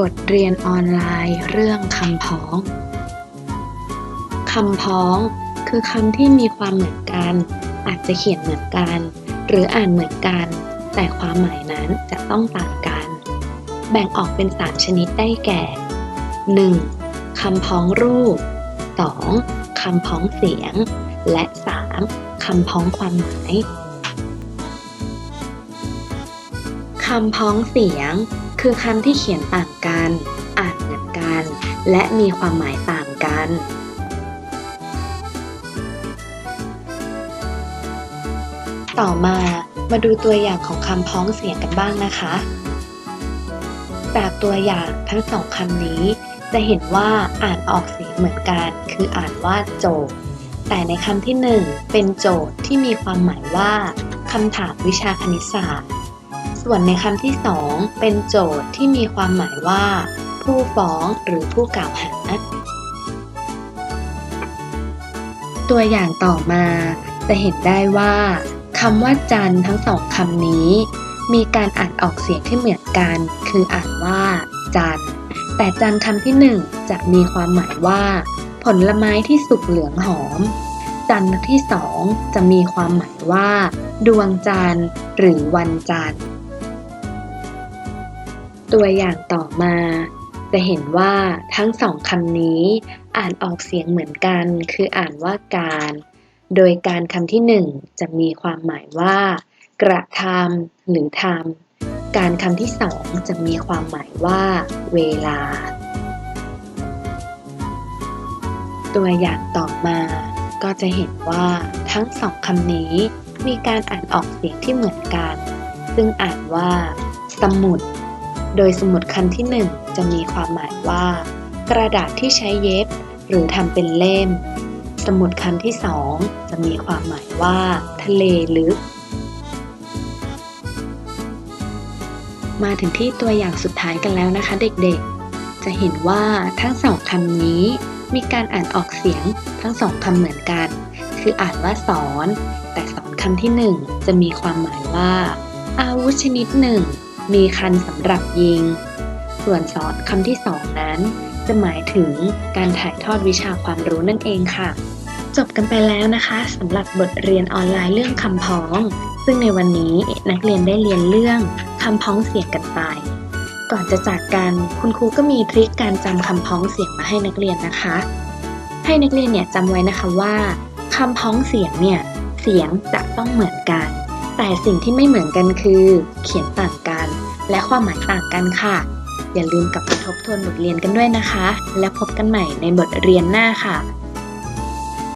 บทเรียนออนไลน์เรื่องคำพ้อง คำพ้องคือคำที่มีความเหมือนกัน อาจจะเขียนเหมือนกัน หรืออ่านเหมือนกัน แต่ความหมายนั้นจะต้องต่างกัน แบ่งออกเป็น 3 ชนิดได้แก่ 1. คำพ้องรูป 2. คำพ้องเสียง และ 3. คำพ้องความหมายคำพ้องเสียง คือคำที่เขียนต่างกัน อ่านเหมือนกัน และมีความหมายต่างกัน ต่อมามาดูตัวอย่างของคำพ้องเสียงกันบ้างนะคะ จากตัวอย่างทั้งสองคำนี้ จะเห็นว่าอ่านออกเสียงเหมือนกัน คืออ่านว่าโจทย์ แต่ในคำที่หนึ่งเป็นโจทย์ที่มีความหมายว่าคำถามวิชาคณิตศาสตร์ ส่วนในคำที่สองเป็นโจทย์ที่มีความหมายว่า ผู้ฟ้องหรือผู้กล่าวหา ตัวอย่างต่อมาจะเห็นได้ว่าคำว่าจันทั้งสองคำนี้ มีการอ่านออกเสียงที่เหมือนกัน คืออ่านว่าจันแต่จันคำที่หนึ่งจะมีความหมายว่า ผลไม้ที่สุกเหลืองหอม จันที่สองจะมีความหมายว่า ดวงจันทร์หรือวันจันทร์ ตัวอย่างต่อมา จะเห็นว่าทั้งสองคำนี้อ่านออกเสียงเหมือนกัน คืออ่านว่าการ โดยการคำที่หนึ่งจะมีความหมายว่า กระทำหรือทำการคำที่สองจะมีความหมายว่า เวลา ตัวอย่างต่อมาก็จะเห็นว่าทั้งสองคำนี้มีการอ่านออกเสียงที่เหมือนกัน ซึ่งอ่านว่า สมุด โดยสมุดคำที่หนึ่งจะมีความหมายว่า กระดาษที่ใช้เย็บ หรือทำเป็นเล่ม สมุดคำที่สองจะมีความหมายว่า ทะเลลึก มาถึงที่ตัวอย่างสุดท้ายกันแล้วนะคะเด็กๆ จะเห็นว่าทั้งสองคำนี้ มีการอ่านออกเสียงทั้งสองคำเหมือนกัน คืออ่านว่าสอน แต่สอนคำที่หนึ่งจะมีความหมายว่า อาวุธชนิดหนึ่ง มีคันสำหรับยิง ส่วนสอนคำที่สองนั้น จะหมายถึงการถ่ายทอดวิชาความรู้นั่นเองค่ะ จบกันไปแล้วนะคะสำหรับบทเรียนออนไลน์เรื่องคำพ้อง ซึ่งในวันนี้นักเรียนได้เรียนเรื่องคำพ้องเสียงกันไป ก่อนจะจากกันคุณครูก็มีทริคการจำคำพ้องเสียงมาให้นักเรียนนะคะ ให้นักเรียนเนี่ยจำไว้นะคะว่าคำพ้องเสียงเนี่ยเสียงจะต้องเหมือนกัน แต่สิ่งที่ไม่เหมือนกันคือ เขียนต่างกัน และความหมายต่างกันค่ะ อย่าลืมกลับไปทบทวนบทเรียนกันด้วยนะคะ และพบกันใหม่ในบทเรียนหน้าค่ะ